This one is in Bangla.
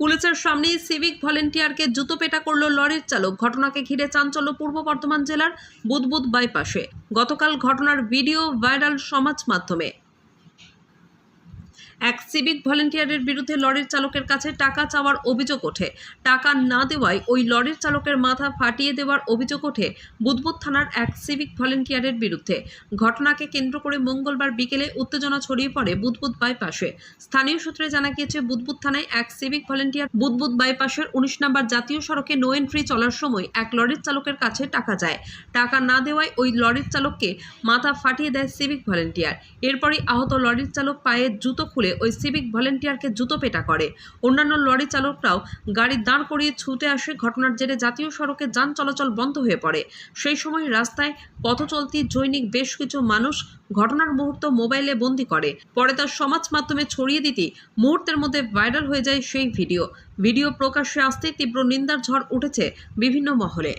পুলিশের সামনেই সিভিক ভলেন্টিয়ারকে জুতো পেটা করল লরির চালক। ঘটনাকে ঘিরে চাঞ্চল্য পূর্ব বর্ধমান জেলার বুদবুদ বাইপাসে। গতকাল ঘটনার ভিডিও ভাইরাল সমাজ মাধ্যমে। এক সিভিক ভলেন্টিয়ারের বিরুদ্ধে লরির চালকের কাছে টাকা চাওয়ার অভিযোগ ওঠে। টাকা না দেওয়ায় ওই লরির চালকের মাথা ফাটিয়ে দেওয়ার অভিযোগ ওঠে বুদবুদ থানার এক সিভিক ভলেন্টিয়ারের বিরুদ্ধে। ঘটনাকে কেন্দ্র করে মঙ্গলবার বিকেলে উত্তেজনা ছড়িয়ে পড়ে বুদবুদ বাইপাসে। স্থানীয় সূত্রে জানা গিয়েছে, বুদবুদ থানায় এক সিভিক ভলেন্টিয়ার বুদবুদ বাইপাসের উনিশ নম্বর জাতীয় সড়কে নো এন্ট্রি চলার সময় এক লরির চালকের কাছে টাকা যায়। টাকা না দেওয়ায় ওই লরির চালককে মাথা ফাটিয়ে দেয় সিভিক ভলেন্টিয়ার এরপরই আহত লরির চালক পায়ে জুতো খুলে ওই সিভিক ভলেন্টিয়ারকে জুতো পেটা করে। অন্যান্য লরি চালকরাও গাড়ি দাঁড় করিয়ে ছুটে আসে ঘটনার জেরে জাতীয় সড়কে যান চলাচল বন্ধ হয়ে পড়ে। সেই সময় রাস্তায় পথ চলতি জৈনিক বেশ কিছু মানুষ ঘটনার মুহূর্ত মোবাইলে বন্দি করে। পরে তার সমাজ মাধ্যমে ছড়িয়ে দিতে মুহূর্তের মধ্যে ভাইরাল হয়ে যায় সেই ভিডিও। ভিডিও প্রকাশ্যে আসতেই তীব্র নিন্দার ঝড় উঠেছে বিভিন্ন মহলে।